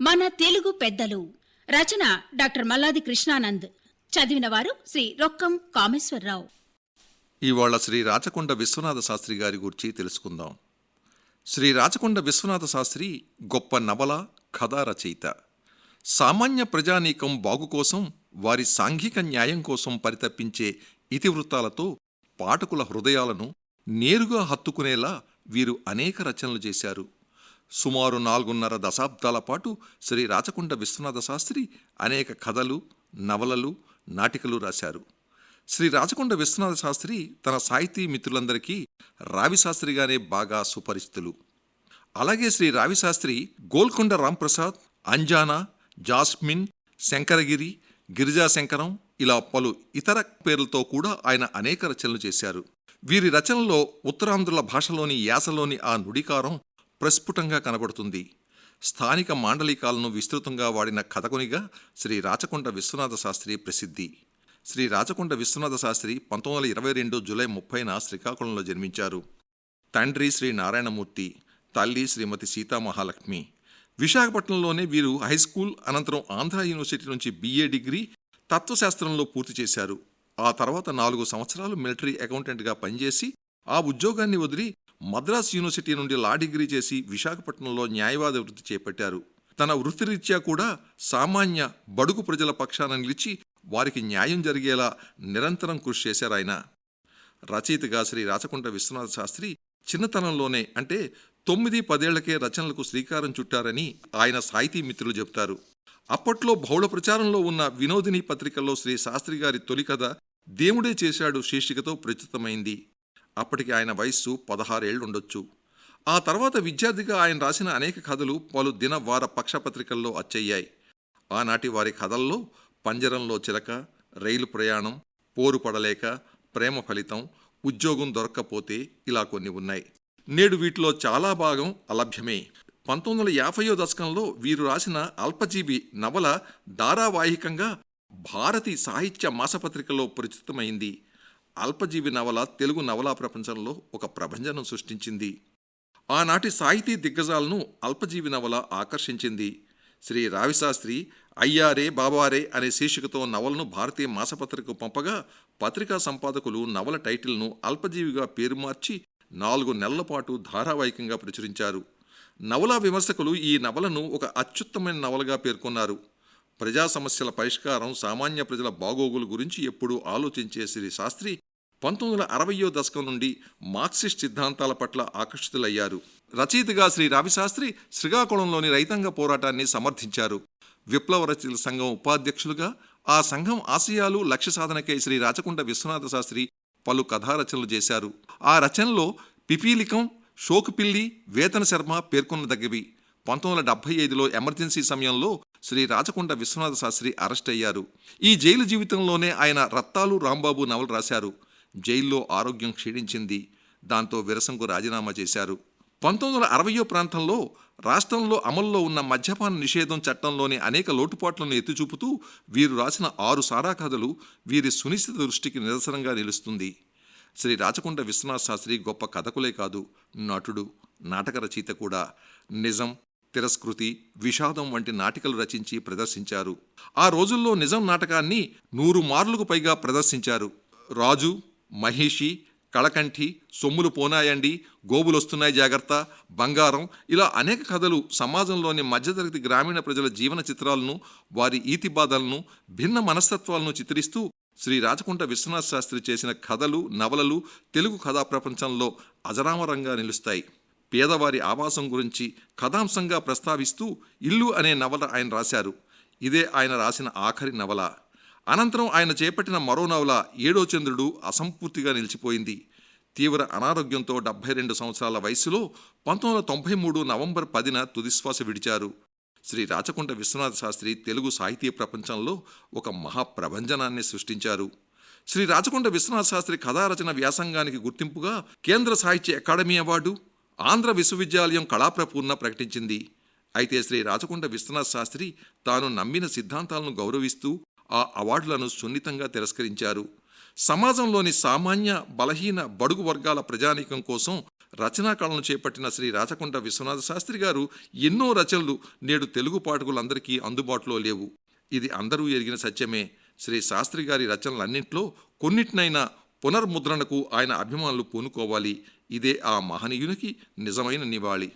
మన తెలుగు పెద్దలు. రచన డాక్టర్ మల్లాది కృష్ణానంద్. చదివిన వారు శ్రీ రొక్కం కామేశ్వరరావు. ఇవాళ శ్రీ రాచకొండ విశ్వనాథ శాస్త్రి గారి గురించి తెలుసుకుందాం. శ్రీ రాచకొండ విశ్వనాథ శాస్త్రి గొప్ప నవల కథా రచయిత. సామాన్య ప్రజానీకం బాగు కోసం వారి సాంఘిక న్యాయం కోసం పరితప్పించే ఇతివృత్తాలతో పాఠకుల హృదయాలను నేరుగా హత్తుకునేలా వీరు అనేక రచనలు చేశారు. సుమారు నాలుగున్నర దశాబ్దాల పాటు శ్రీ రాచకొండ విశ్వనాథ శాస్త్రి అనేక కథలు నవలలు నాటికలు రాశారు. శ్రీ రాచకొండ విశ్వనాథ శాస్త్రి తన సాహితీ మిత్రులందరికీ రావి శాస్త్రిగానే బాగా సుపరిచితులు. అలాగే శ్రీ రావి శాస్త్రి గోల్కొండ రాంప్రసాద్ అంజానా జాస్మిన్ శంకరగిరి గిరిజా శంకరం ఇలా పలు ఇతర పేర్లతో కూడా ఆయన అనేక రచనలు చేశారు. వీరి రచనలో ఉత్తరాంధ్రుల భాషలోని యాసలోని ఆ నుడికారం ప్రస్ఫుటంగా కనబడుతుంది. స్థానిక మాండలికాలను విస్తృతంగా వాడిన కథకునిగా శ్రీ రాచకొండ విశ్వనాథ శాస్త్రి ప్రసిద్ధి. శ్రీ రాచకొండ విశ్వనాథ శాస్త్రి పంతొమ్మిది వందల ఇరవై రెండు జూలై ముప్పైన శ్రీకాకుళంలో జన్మించారు. తండ్రి శ్రీ నారాయణమూర్తి తల్లి శ్రీమతి సీతామహాలక్ష్మి విశాఖపట్నంలోనే వీరు హై స్కూల్ అనంతరం ఆంధ్ర యూనివర్సిటీ నుంచి బీఏ డిగ్రీ తత్వశాస్త్రంలో పూర్తి చేశారు. ఆ తర్వాత నాలుగు సంవత్సరాలు మిలిటరీ అకౌంటెంట్గా పనిచేసి ఆ ఉద్యోగాన్ని వదిలి మద్రాస్ యూనివర్సిటీ నుండి లా డిగ్రీ చేసి విశాఖపట్నంలో న్యాయవాద వృత్తి చేపట్టారు. తన వృత్తిరీత్యా కూడా సామాన్య బడుగు ప్రజల పక్షాన నిలిచి వారికి న్యాయం జరిగేలా నిరంతరం కృషి చేశారాయన రచయితగా శ్రీ రాచకొండ విశ్వనాథ శాస్త్రి చిన్నతనంలోనే అంటే తొమ్మిది పదేళ్ళకే రచనలకు శ్రీకారం చుట్టారని ఆయన సాహితీ మిత్రులు చెబుతారు. అప్పట్లో బహుళ ప్రచారంలో ఉన్న వినోదిని పత్రికల్లో శ్రీ శాస్త్రి గారి తొలి కథ దేవుడే చేశాడు శీర్షికతో ప్రచురితమైంది. అప్పటికి ఆయన వయస్సు పదహారేళ్ళుండొచ్చు. ఆ తర్వాత విద్యార్థిగా ఆయన రాసిన అనేక కథలు పలు దిన వార పక్షపత్రికల్లో అచ్చయ్యాయి. ఆనాటి వారి కథల్లో పంజరంలో చిలక రైలు ప్రయాణం పోరు పడలేక ప్రేమ ఫలితం ఉద్యోగం దొరక్కపోతే ఇలా కొన్ని ఉన్నాయి. నేడు వీటిలో చాలా భాగం అలభ్యమే. పంతొమ్మిది వందల యాభైయో దశకంలో వీరు రాసిన అల్పజీవి నవల ధారావాహికంగా భారతి సాహిత్య మాసపత్రికలో ప్రచురితమైంది అల్పజీవి నవల తెలుగు నవలా ప్రపంచంలో ఒక ప్రభంజనం సృష్టించింది. ఆనాటి సాహితీ దిగ్గజాలను అల్పజీవి నవల ఆకర్షించింది. శ్రీ రావిశాస్త్రి అయ్యారే బాబారే అనే శీర్షికతో నవలను భారతీయ మాసపత్రికకు పంపగా పత్రికా సంపాదకులు నవల టైటిల్ను అల్పజీవిగా పేరు మార్చి నాలుగు నెలల పాటు ధారావాహికంగా ప్రచురించారు. నవలా విమర్శకులు ఈ నవలను ఒక అత్యుత్తమైన నవలగా పేర్కొన్నారు. ప్రజా సమస్యల పరిష్కారం సామాన్య ప్రజల బాగోగుల గురించి ఎప్పుడూ ఆలోచించే శ్రీ శాస్త్రి పంతొమ్మిది వందల అరవయో దశకం నుండి మార్క్సిస్ట్ సిద్ధాంతాల పట్ల ఆకర్షితులయ్యారు. రచయితగా శ్రీ రావిశాస్త్రి శ్రీకాకుళంలోని రైతాంగ పోరాటాన్ని సమర్థించారు. విప్లవ రచయితల సంఘం ఉపాధ్యక్షులుగా ఆ సంఘం ఆశయాలు లక్ష్య సాధనకై శ్రీ రాచకుంట విశ్వనాథ శాస్త్రి పలు కథారచనలు చేశారు. ఆ రచనలో పిపీలికం షోకుపిల్లి వేతన శర్మ పేర్కొన్నదగ్గవి పంతొమ్మిది వందల డెబ్బై ఐదులో ఎమర్జెన్సీ సమయంలో శ్రీ రాచకొండ విశ్వనాథ శాస్త్రి అరెస్ట్ అయ్యారు. ఈ జైలు జీవితంలోనే ఆయన రత్తాలు రాంబాబు నవలు రాశారు. జైల్లో ఆరోగ్యం క్షీణించింది. దాంతో విరసంకు రాజీనామా చేశారు. పంతొమ్మిది వందల అరవయో ప్రాంతంలో రాష్ట్రంలో అమల్లో ఉన్న మద్యపాన నిషేధం చట్టంలోని అనేక లోటుపాట్లను ఎత్తిచూపుతూ వీరు రాసిన ఆరు సారా కథలు వీరి సునిశ్చిత దృష్టికి నిదర్శనంగా నిలుస్తుంది. శ్రీ రాచకొండ విశ్వనాథ్ శాస్త్రి గొప్ప కథకులే కాదు నటుడు నాటక రచయిత కూడా. నిజం తిరస్కృతి విషాదం వంటి నాటికలు రచించి ప్రదర్శించారు. ఆ రోజుల్లో నిజం నాటకాన్ని నూరు మార్లుకు పైగా ప్రదర్శించారు. రాజు మహిషి కళకంఠి సొమ్ములు పోనాయండి గోబులొస్తున్నాయి జాగ్రత్త బంగారం ఇలా అనేక కథలు సమాజంలోని మధ్యతరగతి గ్రామీణ ప్రజల జీవన చిత్రాలను వారి ఈతి బాధలను భిన్న మనస్తత్వాలను చిత్రిస్తూ శ్రీ రాజకుంట విశ్వనాథ్ శాస్త్రి చేసిన కథలు నవలలు తెలుగు కథా ప్రపంచంలో అజరామరంగా నిలుస్తాయి. పేదవారి ఆవాసం గురించి కథాంశంగా ప్రస్తావిస్తూ ఇల్లు అనే నవల ఆయన రాశారు. ఇదే ఆయన రాసిన ఆఖరి నవల. అనంతరం ఆయన చేపట్టిన మరో నవల ఏడో చంద్రుడు అసంపూర్తిగా నిలిచిపోయింది. తీవ్ర అనారోగ్యంతో డెబ్బై రెండు సంవత్సరాల వయసులో పంతొమ్మిది వందల తొంభై మూడు నవంబర్ పదిన తుదిశ్వాస విడిచారు. శ్రీ రాచకొండ విశ్వనాథ శాస్త్రి తెలుగు సాహితీ ప్రపంచంలో ఒక మహాప్రభంజనాన్ని సృష్టించారు. శ్రీ రాచకొండ విశ్వనాథ శాస్త్రి కథారచన వ్యాసంగానికి గుర్తింపుగా కేంద్ర సాహిత్య అకాడమీ అవార్డు ఆంధ్ర విశ్వవిద్యాలయం కళాప్రపూర్ణ ప్రకటించింది. అయితే శ్రీ రాచకొండ విశ్వనాథ్ శాస్త్రి తాను నమ్మిన సిద్ధాంతాలను గౌరవిస్తూ ఆ అవార్డులను సున్నితంగా తిరస్కరించారు. సమాజంలోని సామాన్య బలహీన బడుగు వర్గాల ప్రజానీకం కోసం రచనా కళను చేపట్టిన శ్రీ రాచకొండ విశ్వనాథ శాస్త్రి గారు ఎన్నో రచనలు నేడు తెలుగు పాఠకులందరికీ అందుబాటులో లేవు. ఇది అందరూ ఎరిగిన సత్యమే. శ్రీ శాస్త్రి గారి రచనలన్నింటిలో కొన్నిటినైనా పునర్ముద్రణకు ఆయన అభిమానులు పూనుకోవాలి. ఇదే ఆ మహనీయునికి నిజమైన నివాళి.